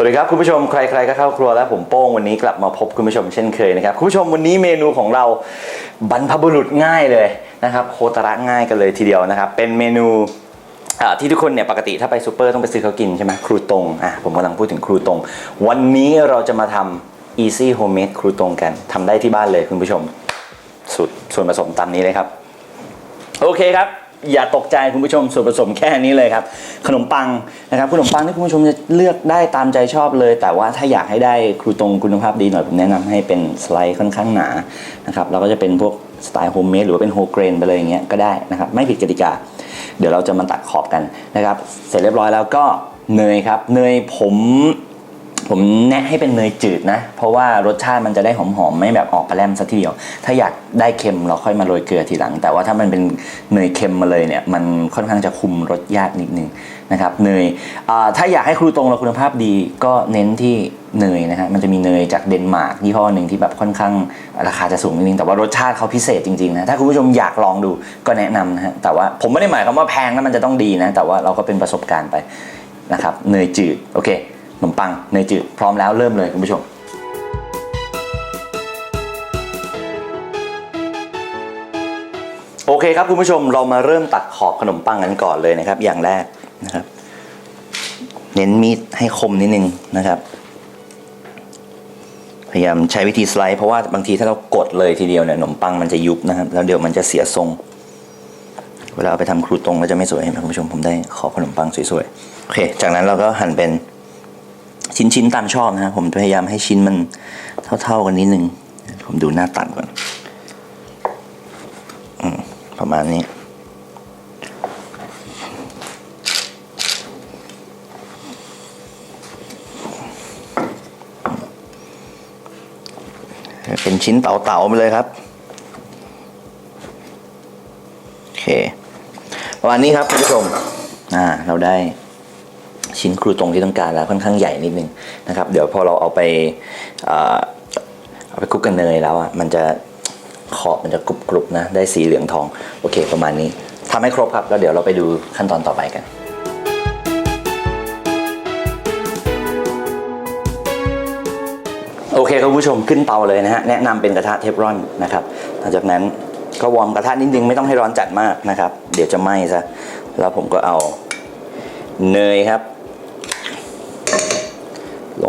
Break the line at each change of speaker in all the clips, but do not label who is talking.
สวัสดีครับคุณผู้ชมใครๆก็เข้าครัวแล้วผมโป้งวันนี้กลับมาพบคุณผู้ชมเช่นเคยนะครับคุณผู้ชมวันนี้เมนูของเราบรรพบุรุษง่ายเลยนะครับโคตระง่ายกันเลยทีเดียวนะครับเป็นเมนูที่ทุกคนเนี่ยปกติถ้าไปซูเปอร์ต้องไปซื้อเขากินใช่ไหมครูตรงอะผมกำลังพูดถึงครูตรง วันนี้เราจะมาทำ easy homemade ครูตรงกันทำได้ที่บ้านเลยคุณผู้ชมสุดส่วนผสมตามนี้เลยครับ โอเคครับ อย่าตกใจคุณผู้ชมส่วนผสมแค่นี้เลยครับ ขนมปังนะครับขนมปังที่คุณผู้ชมจะเลือกได้ตามใจชอบเลย แต่ว่าถ้าอยากให้ได้ครูตรงคุณภาพดีหน่อยผมแนะนำให้เป็นสไลด์ค่อนข้างหนานะครับแล้วก็จะเป็นพวกสไตล์โฮมเมดหรือว่าเป็นโฮเกรนไปเลยอย่างเงี้ยก็ได้นะครับไม่ผิดกติกา เดี๋ยวเราจะมาตัดขอบกันนะครับ เสร็จเรียบร้อยแล้วก็เนยครับเนยผม ผมแนะให้เป็นเนยจืดนะ เพราะว่ารสชาติมันจะได้หอมๆไม่แบบออกปลาแรมซะทีเดียว ถ้าอยากได้เค็มเราค่อยมาโรยเกลือทีหลัง แต่ว่าถ้ามันเป็นเนยเค็มมาเลยเนี่ยมันค่อนข้างจะคุมรสยากนิดนึงนะครับเนยถ้าอยากให้ครูตรงเราคุณภาพดีก็เน้นที่เนยนะฮะมันจะมีเนยจากเดนมาร์กยี่ห้อหนึ่งที่แบบค่อนข้างราคาจะสูงนิดนึงแต่ว่ารสชาติเขาพิเศษจริงๆนะถ้าคุณผู้ชมอยากลองดูก็แนะนำนะฮะแต่ว่าผมไม่ได้หมายความว่าแพงแล้วมันจะต้องดีนะแต่ว่าเราก็เป็นประสบการณ์ไปนะครับเนยจืดโอเค นมปังเนยจืดพร้อมแล้วเริ่มเลยคุณผู้ชมโอเคครับคุณผู้ชมเรามาเริ่มตัดขอบขนมปังกันก่อนเลยนะครับ อย่างแรกนะครับ เน้นมีดให้คมนิดนึงนะครับ พยายามใช้วิธีสไลด์เพราะว่าบางทีถ้าเรากดเลยทีเดียวเนี่ยขนมปังมันจะยุบนะครับ แล้วเดี๋ยวมันจะเสียทรง เวลาเอาไปทำครูตรงก็จะไม่สวยเห็นไหมคุณผู้ชมผมได้ขอบขนมปังสวยๆโอเค จากนั้นเราก็หั่นเป็น ชิ้นๆตามชอบนะครับผมพยายามให้ชิ้นมันเท่า ๆกันนิดนึง ผมดูหน้าตัดก่อนอประมาณนี้ เป็นชิ้นเต๋าๆไปเลยครับ โอเค ประมาณนี้ครับคุณผู้ชม อ่า เราได้ ชิ้นครูตรงที่ต้องการแล้วค่อนข้างใหญ่นิดนึงนะครับ เดี๋ยวพอเราเอาไปเอาไปคลุกกันเนยแล้วอะมันจะขอบมันจะกรุบกรุบๆนะได้สีเหลืองทองโอเค ประมาณนี้ทำให้ครบครับ แล้วเดี๋ยวเราไปดูขั้นตอนต่อไปกันโอเคครับคุณผู้ชมขึ้นเตาเลยนะฮะแนะนำเป็นกระทะเทฟรอนนะครับหลังจากนั้นก็วอร์มกระทะนิดนึงไม่ต้องให้ร้อนจัดมากนะครับ เดี๋ยวจะไหม้ซะแล้วผมก็เอาเนยครับ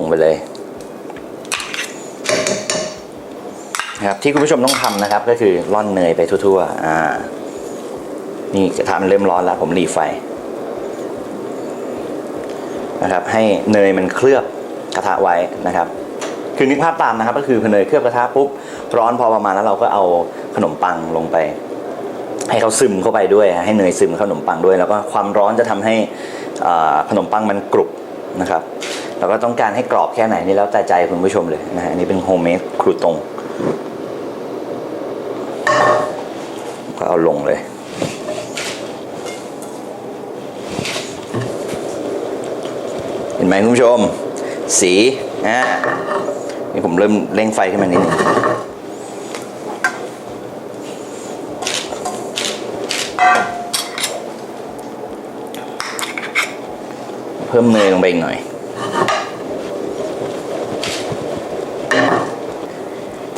งไปเลยนะครับที่คุณผู้ชมต้องทำนะครับ ก็คือร่อนเนยไปทั่วๆอ่านี่กระทะมันเริ่มร้อนแล้ว ผมหลีไฟนะครับ ให้เนยมันเคลือบกระทะไว้นะครับ คือนึกภาพตามนะครับ ก็คือพอเนยเคลือบกระทะปุ๊บร้อนพอประมาณแล้วเราก็เอาขนมปังลงไป ให้เขาซึมเข้าไปด้วย ให้เนยซึมขนมปังด้วย แล้วก็ความร้อนจะทำให้ขนมปังมันกรุบนะครับ แล้วก็ต้องการให้กรอบแค่ไหนนี่แล้วแต่ใจคุณผู้ชมเลยนะฮะอันนี้เป็นโฮมเมดครูตรงก็เอาลงเลย เห็นไหมคุณผู้ชม สีอ่านี่ผมเริ่มเร่งไฟขึ้นมานิดนึงเพิ่มเนยลงไปอีกหน่อย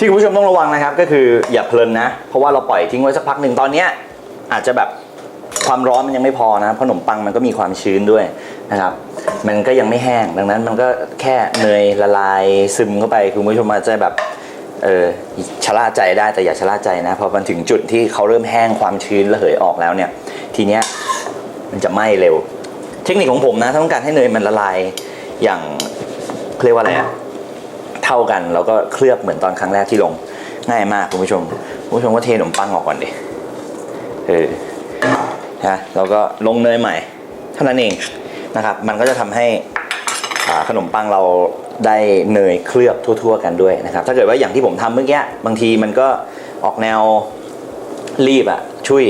ที่คุณผู้ชมต้องระวังนะครับก็คืออย่าเพลินนะ เพราะว่าเราปล่อยทิ้งไว้สักพักหนึ่งตอนเนี้ยอาจจะแบบความร้อนมันยังไม่พอนะเพราะขนมปังมันก็มีความชื้นด้วยนะครับมันก็ยังไม่แห้งดังนั้นมันก็แค่เนยละลายซึมเข้าไปคุณผู้ชมอาจจะแบบเออชะล่าใจได้แต่อย่าชะล่าใจนะพอมันถึงจุดที่เขาเริ่มแห้งความชื้นระเหยออกแล้วเนี่ย ทีเนี้ยมันจะไหม้เร็ว เทคนิคของผมนะถ้าต้องการให้เนยมันละลายอย่างเรียกว่าอะไรอะ เท่ากันแล้วก็เคลือบเหมือนตอนครั้งแรกที่ลง ง่ายมากคุณผู้ชมคุณผู้ชมก็เทขนมปังออกก่อนดิเออนะแล้วก็ลงเนยใหม่ เท่านั้นเองนะครับ มันก็จะทำให้ขนมปังเราได้เนยเคลือบทั่ว ๆ กันด้วยนะครับ ถ้าเกิดว่าอย่างที่ผมทำเมื่อกี้บางทีมันก็ออกแนวรีบอะช่วย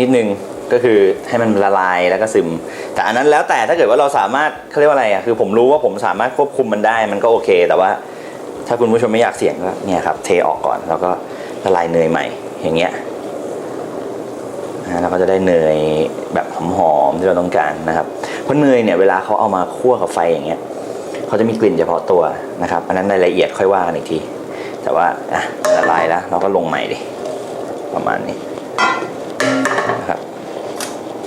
นิดนึงก็คือให้มันละลายแล้วก็ซึม แต่อันนั้นแล้วแต่ถ้าเกิดว่าเราสามารถเขาเรียกว่าอะไรอะคือผมรู้ว่าผมสามารถควบคุมมันได้มันก็โอเค แต่ว่า ถ้าคุณผู้ชมไม่อยากเสี่ยงก็เนี่ยครับเทออกก่อนแล้วก็ละลายเนยใหม่อย่างเงี้ยนะเราก็จะได้เนยแบบหอมๆที่เราต้องการนะครับเพราะเนยเนี่ยเวลาเขาเอามาคั่วกับไฟอย่างเงี้ยเขาจะมีกลิ่นเฉพาะตัวนะครับ อันนั้นรายละเอียดค่อยว่ากันอีกที แต่ว่าอะละลายแล้วเราก็ลงใหม่ดิประมาณนี้นะครับ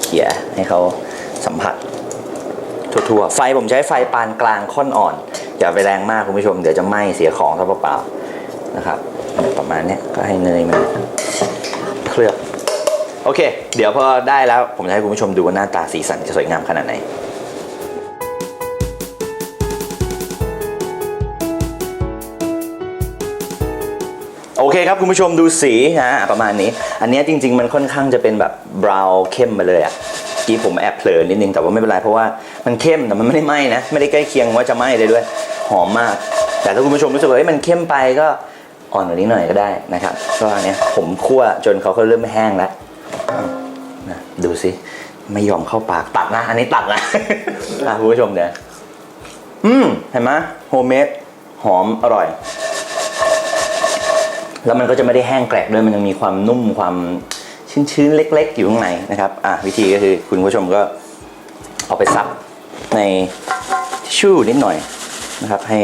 เขี่ยให้เขาสัมผัสทั่วๆไฟผมใช้ไฟปานกลางค่อนอ่อน อย่าไปแรงมากคุณผู้ชมเดี๋ยวจะไหม้เสียของซะเปล่าๆนะครับ ประมาณนี้ก็ให้เนยมันเคลือบโอเค เดี๋ยวพอได้แล้วผมจะให้คุณผู้ชมดูว่าหน้าตาสีสันจะสวยงามขนาดไหนโอเคครับ คุณผู้ชมดูสีนะประมาณนี้ อันนี้จริง ๆ มันค่อนข้างจะเป็นแบบบราวน์เข้มมาเลยอะ กี้ผมแอบเผลอนิดนึงแต่ว่าไม่เป็นไรเพราะว่ามันเข้มแต่มันไม่ได้ไหม้นะไม่ได้ใกล้เคียงว่าจะไหม้เลยด้วย หอมมาก แต่ถ้าคุณผู้ชมรู้สึกว่ามันเข้มไปก็อ่อนกว่านี้หน่อยก็ได้นะครับก็อันเนี้ยผมคั่วจนเขาก็เริ่มแห้งแล้วนะดูสิไม่ยอมเข้าปากตัดนะ อันนี้ตัดนะอะคุณผู้ชมเดี๋ยวอืมเห็นไหมโฮมเมดหอมอร่อย แล้วมันก็จะไม่ได้แห้งแกรกด้วยมันยังมีความนุ่มความ ชื้นๆ เล็ก ๆ อยู่ข้างในนะครับอะวิธีก็คือคุณผู้ชมก็เอาไปซับในทิชชู่นิดหน่อยนะครับให้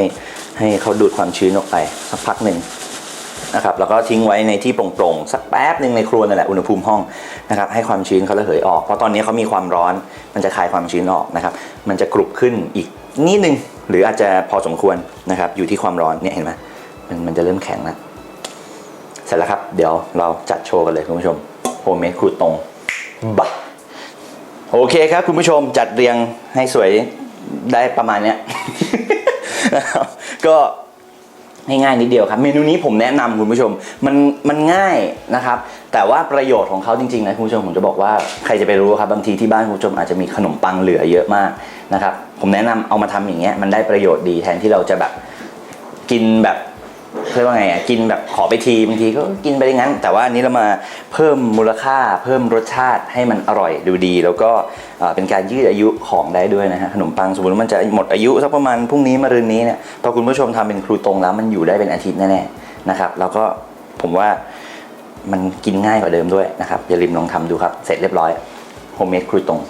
ให้เขาดูดความชื้นออกไปสักพักหนึ่งนะครับแล้วก็ทิ้งไว้ในที่โปร่งๆสักแป๊บหนึ่งในครัวนั่นแหละอุณหภูมิห้องนะครับให้ความชื้นเขาระเหยออกเพราะตอนนี้เขามีความร้อนมันจะคลายความชื้นออกนะครับมันจะกรุบขึ้นอีกนิดนึงหรืออาจจะพอสมควรนะครับอยู่ที่ความร้อนเนี่ยเห็นไหมมันมันจะเริ่มแข็งแล้วเสร็จแล้วครับ เดี๋ยวเราจัดโชว์กันเลยคุณผู้ชม โฮมเมดครูตรงบะโอเคครับคุณผู้ชมจัดเรียงให้สวยได้ประมาณเนี้ย ก็ง่ายๆนิดเดียวครับ เมนูนี้ผมแนะนำคุณผู้ชมมันมันง่ายนะครับ แต่ว่าประโยชน์ของเขาจริงๆนะคุณผู้ชมผมจะบอกว่าใครจะไปรู้ครับบางทีที่บ้านคุณผู้ชมอาจจะมีขนมปังเหลือเยอะมากนะครับ ผมแนะนำเอามาทำอย่างเงี้ยมันได้ประโยชน์ดีแทนที่เราจะแบบกินแบบ เรียกว่าไงอะกินแบบขอไปทีบางทีก็กินไปอย่างนั้น แต่ว่าอันนี้เรามาเพิ่มมูลค่า เพิ่มรสชาติให้มันอร่อยดูดี แล้วก็เป็นการยืดอายุของได้ด้วยนะฮะขนมปังสมมติว่ามันจะหมดอายุสักประมาณพรุ่งนี้มะรืนนี้เนี่ยพอคุณผู้ชมทำเป็นครูตรงแล้วมันอยู่ได้เป็นอาทิตย์แน่ๆนะครับแล้วก็ผมว่ามันกินง่ายกว่าเดิมด้วยนะครับอย่าลืมลองทำดูครับเสร็จเรียบร้อยโฮมเมดครูตรง